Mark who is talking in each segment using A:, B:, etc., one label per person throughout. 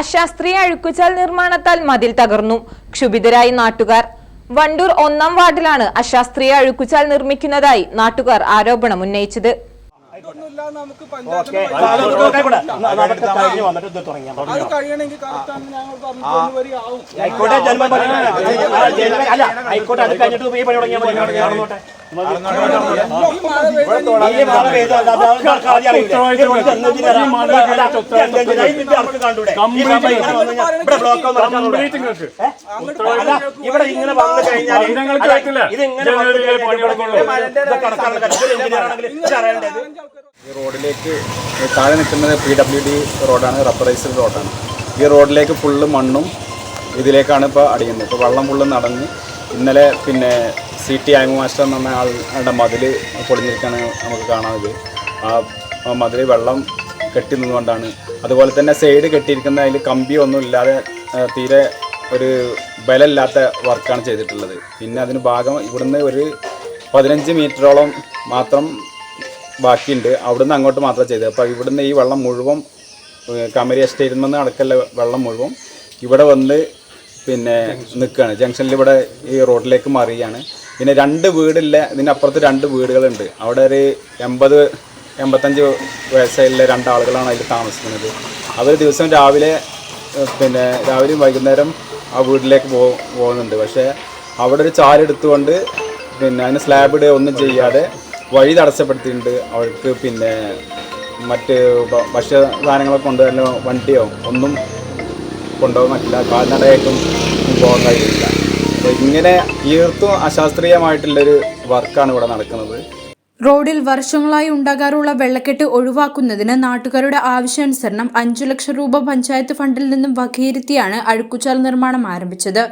A: അശാസ്ത്രീയ അഴുക്കുചാൽ നിർമ്മാണത്താൽ മതിൽ തകർന്നു. ക്ഷുഭിതരായി നാട്ടുകാർ. വണ്ടൂർ ഒന്നാം വാർഡിലാണ് അശാസ്ത്രീയ അഴുക്കുചാൽ നിർമ്മിക്കുന്നതായി നാട്ടുകാർ ആരോപണം ഉന്നയിച്ചത്.
B: അത്
C: ഇവിടെ ഇങ്ങനെ വന്നു കഴിഞ്ഞാൽ ഈ
D: റോഡിലേക്ക് താഴെ നിൽക്കുന്നത് പി ഡബ്ല്യു ഡി റോഡാണ്. റബ്ബറൈസ്ഡ് റോഡാണ് ഈ റോഡിലേക്ക് ഫുള്ള് മണ്ണും ഇതിലേക്കാണ് ഇപ്പോൾ അടിയുന്നത്. ഇപ്പോൾ വെള്ളം ഫുള്ള് നടന്ന് ഇന്നലെ പിന്നെ സി ടി ആയമു മാസ്റ്റർ എന്ന് ആളുടെ മതിൽ പൊളിഞ്ഞിരിക്കുകയാണ് നമുക്ക് കാണാനത് ആ മതിൽ വെള്ളം കെട്ടി നിന്നുകൊണ്ടാണ്. അതുപോലെ തന്നെ സൈഡ് കെട്ടിയിരിക്കുന്ന അതിൽ കമ്പിയൊന്നും ഇല്ലാതെ തീരെ ഒരു ബലമില്ലാത്ത വർക്കാണ് ചെയ്തിട്ടുള്ളത്. പിന്നെ അതിന് ഭാഗം ഇവിടുന്ന് ഒരു പതിനഞ്ച് മീറ്ററോളം മാത്രം ബാക്കിയുണ്ട്. അവിടുന്ന് അങ്ങോട്ട് മാത്രമേ ചെയ്തത്. അപ്പോൾ ഇവിടുന്ന് ഈ വെള്ളം മുഴുവൻ കമരി എസ്റ്റേറ്റിൽ നിന്ന് അടക്കല്ല വെള്ളം മുഴുവൻ ഇവിടെ വന്ന് പിന്നെ നിൽക്കുകയാണ് ജംഗ്ഷനിൽ ഇവിടെ ഈ റോഡിലേക്ക് മാറുകയാണ് പിന്നെ രണ്ട് വീടില്ല ഇതിനപ്പുറത്ത് രണ്ട് വീടുകളുണ്ട്. അവിടെ ഒരു എൺപത് എൺപത്തഞ്ച് വയസ്സായുള്ള രണ്ടാളുകളാണ് അതിൽ താമസിക്കുന്നത്. അവർ ദിവസം രാവിലെ പിന്നെ രാവിലെയും വൈകുന്നേരം ആ വീട്ടിലേക്ക് പോ പോകുന്നുണ്ട്. പക്ഷേ അവിടെ ഒരു ചാലെടുത്തുകൊണ്ട് പിന്നെ അതിന് സ്ലാബ് ഇടുക ഒന്നും ചെയ്യാതെ വഴി തടസ്സപ്പെടുത്തിയിട്ടുണ്ട്. അവർക്ക് പിന്നെ മറ്റ് ഭക്ഷ്യ സാധനങ്ങളൊക്കെ കൊണ്ടുവരുന്ന വണ്ടിയോ ഒന്നും കൊണ്ടുപോകാൻ പറ്റില്ല കാൽനടയായിട്ടും പോകാൻ കഴിയില്ല. അപ്പോൾ ഇങ്ങനെ തീർത്തും അശാസ്ത്രീയമായിട്ടുള്ളൊരു വർക്കാണ് ഇവിടെ നടക്കുന്നത്.
E: റോഡിൽ വർഷങ്ങളായി ഉണ്ടാകാറുള്ള വെള്ളക്കെട്ട് ഒഴിവാക്കുന്നതിന് നാട്ടുകാരുടെ ആവശ്യാനുസരണം അഞ്ചു ലക്ഷം രൂപ പഞ്ചായത്ത് ഫണ്ടിൽ നിന്നും വകയിരുത്തിയാണ് അഴുക്കുചാൽ നിർമ്മാണം ആരംഭിച്ചത്.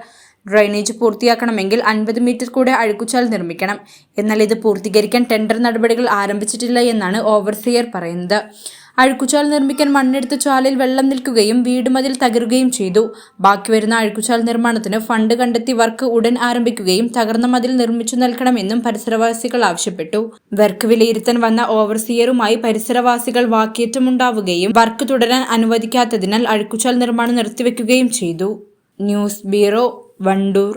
E: ഡ്രൈനേജ് പൂർത്തിയാക്കണമെങ്കിൽ അൻപത് മീറ്റർ കൂടെ അഴുക്കുചാൽ നിർമ്മിക്കണം. എന്നാൽ ഇത് പൂർത്തീകരിക്കാൻ ടെൻഡർ നടപടികൾ ആരംഭിച്ചിട്ടില്ല എന്നാണ് ഓവർസിയർ പറയുന്നത്. അഴുക്കുചാൽ നിർമ്മിക്കാൻ മണ്ണെടുത്ത ചാലിൽ വെള്ളം നിൽക്കുകയും വീട് മതിൽ തകരുകയും ചെയ്തു. ബാക്കി വരുന്ന അഴുക്കുചാൽ നിർമ്മാണത്തിന് ഫണ്ട് കണ്ടെത്തി വർക്ക് ഉടൻ ആരംഭിക്കുകയും തകർന്ന മതിൽ നിർമ്മിച്ചു നൽകണമെന്നും പരിസരവാസികൾ ആവശ്യപ്പെട്ടു. വർക്ക് വിലയിരുത്താൻ വന്ന ഓവർസിയറുമായി പരിസരവാസികൾ വാക്കേറ്റമുണ്ടാവുകയും വർക്ക് തുടരാൻ അനുവദിക്കാത്തതിനാൽ അഴുക്കുചാൽ നിർമ്മാണം നിർത്തിവെക്കുകയും ചെയ്തു. News bureau Wandoor.